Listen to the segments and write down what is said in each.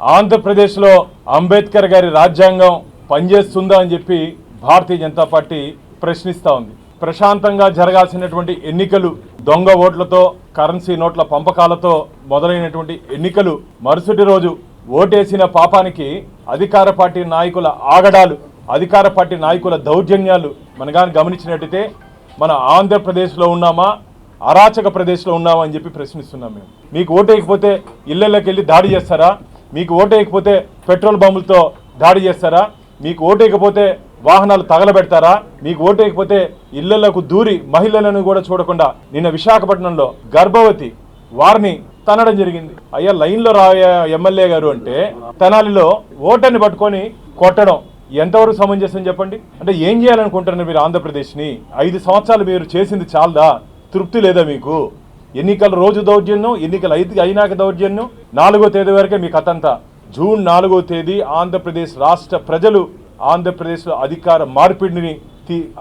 ఆంధ్రప్రదేశ్లో అంబేద్కర్ గారి రాజ్యాంగం పనిచేస్తుందా అని చెప్పి భారతీయ జనతా పార్టీ ప్రశ్నిస్తూ ఉంది. ప్రశాంతంగా జరగాల్సినటువంటి ఎన్నికలు దొంగ ఓట్లతో కరెన్సీ నోట్ల పంపకాలతో మొదలైనటువంటి ఎన్నికలు మరుసటి రోజు ఓటేసిన పాపానికి అధికార పార్టీ నాయకుల ఆగడాలు అధికార పార్టీ నాయకుల దౌర్జన్యాలు మనగాని గమనించినట్టయితే మన ఆంధ్రప్రదేశ్లో ఉన్నామా అరాచక ప్రదేశ్లో ఉన్నామా అని చెప్పి ప్రశ్నిస్తున్నాం మేము. మీకు ఓటేయకపోతే ఇళ్ళలోకి వెళ్ళి దాడి చేస్తారా? మీకు ఓటేయకపోతే పెట్రోల్ బాంబులతో దాడి చేస్తారా? మీకు ఓటేయకపోతే వాహనాలు తగలబెడతారా? మీకు ఓటేయకపోతే ఇళ్ళలకు దూరి మహిళలను కూడా చూడకుండా నిన్న విశాఖపట్నంలో గర్భవతి వారిని తనడం జరిగింది. అయ్యా లైన్లో రాయే ఎమ్మెల్యే గారు అంటే తెనాలిలో ఓటర్ని పట్టుకొని కొట్టడం ఎంతవరకు సమంజసం చెప్పండి? అంటే ఏం చేయాలనుకుంటున్నారు మీరు ఆంధ్రప్రదేశ్ని? ఐదు సంవత్సరాలు మీరు చేసింది చాలదా? తృప్తి లేదా మీకు? ఎన్నికల రోజు దౌర్జన్యం ఎన్నికల ఐదు అయినాక దౌర్జన్యం. నాలుగో తేదీ వరకే మీ కథంతా జూన్ నాలుగో తేదీ ఆంధ్రప్రదేశ్ రాష్ట్ర ప్రజలు ఆంధ్రప్రదేశ్లో అధికార మార్పిడిని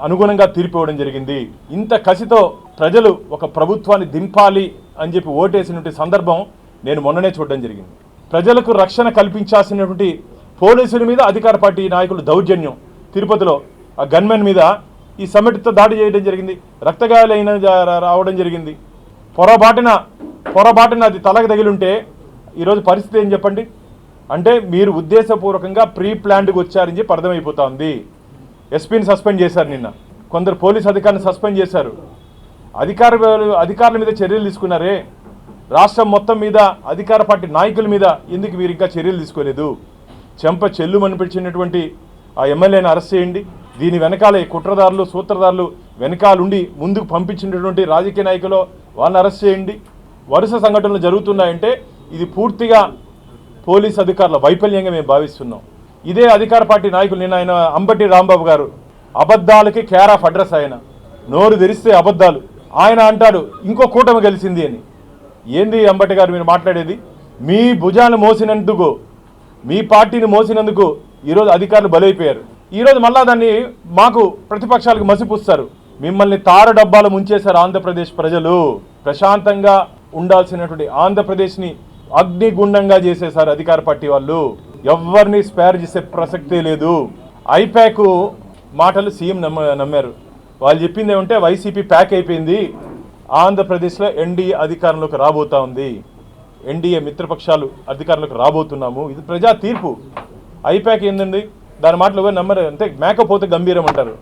అనుగుణంగా తీర్పివ్వడం జరిగింది. ఇంత కసితో ప్రజలు ఒక ప్రభుత్వాన్ని దింపాలి అని చెప్పి ఓటేసినటువంటి సందర్భం నేను మొన్ననే చూడడం జరిగింది. ప్రజలకు రక్షణ కల్పించాల్సినటువంటి పోలీసుల మీద అధికార పార్టీ నాయకులు దౌర్జన్యం. తిరుపతిలో ఆ గన్మెన్ మీద ఈ సమ్మెట్తో దాడి చేయడం జరిగింది. రక్తగాయాలైన అయిన రావడం జరిగింది. పొరపాటున పొరపాటున అది తలకు తగిలింటే ఈరోజు పరిస్థితి ఏం చెప్పండి? అంటే మీరు ఉద్దేశపూర్వకంగా ప్రీ ప్లాన్డ్కి వచ్చారని చెప్పి అర్థమైపోతా ఉంది ఎస్పీని సస్పెండ్ చేశారు నిన్న. కొందరు పోలీస్ అధికారిని సస్పెండ్ చేశారు. అధికార అధికారుల మీద చర్యలు తీసుకున్నారే. రాష్ట్రం మొత్తం మీద అధికార పార్టీ నాయకుల మీద ఎందుకు మీరు ఇంకా చర్యలు తీసుకోలేదు? చెంప చెల్లు అనిపించినటువంటి ఆ ఎమ్మెల్యేని అరెస్ట్ చేయండి. దీని వెనకాల కుట్రదారులు సూత్రధారులు వెనకాలుండి ముందుకు పంపించినటువంటి రాజకీయ నాయకులు వాళ్ళని అరెస్ట్ చేయండి. వరుస సంఘటనలు జరుగుతున్నాయంటే ఇది పూర్తిగా పోలీస్ అధికారుల వైఫల్యంగా మేము భావిస్తున్నాం. ఇదే అధికార పార్టీ నాయకులు నిన్న ఆయన అంబటి రాంబాబు గారు అబద్ధాలకి కేర్ ఆఫ్ అడ్రస్ ఆయన. నోరు తెరిస్తే అబద్ధాలు. ఆయన అంటాడు ఇంకో కూటమి గెలిచింది అని. ఏంది అంబటి గారు మీరు మాట్లాడేది? మీ భుజాన్ని మోసినందుకు మీ పార్టీని మోసినందుకు ఈరోజు అధికారులు బలైపోయారు. ఈరోజు మళ్ళా దాన్ని మాకు ప్రతిపక్షాలకు మసిపుస్తారు. మిమ్మల్ని తార డబ్బాలు ముంచేశారు ఆంధ్రప్రదేశ్ ప్రజలు. ప్రశాంతంగా ఉండాల్సినటువంటి ఆంధ్రప్రదేశ్ని అగ్నిగుండంగా చేసేశారు అధికార పార్టీ వాళ్ళు. ఎవరిని స్పేర్ చేసే ప్రసక్తే లేదు. ఐప్యాక్ మాటలు సీఎం నమ్మ నమ్మారు. వాళ్ళు చెప్పింది ఏమంటే వైసీపీ ప్యాక్ అయిపోయింది. ఆంధ్రప్రదేశ్లో ఎన్డీఏ అధికారంలోకి రాబోతా ఉంది. ఎన్డీఏ మిత్రపక్షాలు అధికారంలోకి రాబోతున్నాము. ఇది ప్రజా తీర్పు. ఐప్యాక్ ఏందండి? దాని మాటలు ఎవరు నమ్మరు. అంటే మేకపోతే గంభీరం అంటారు.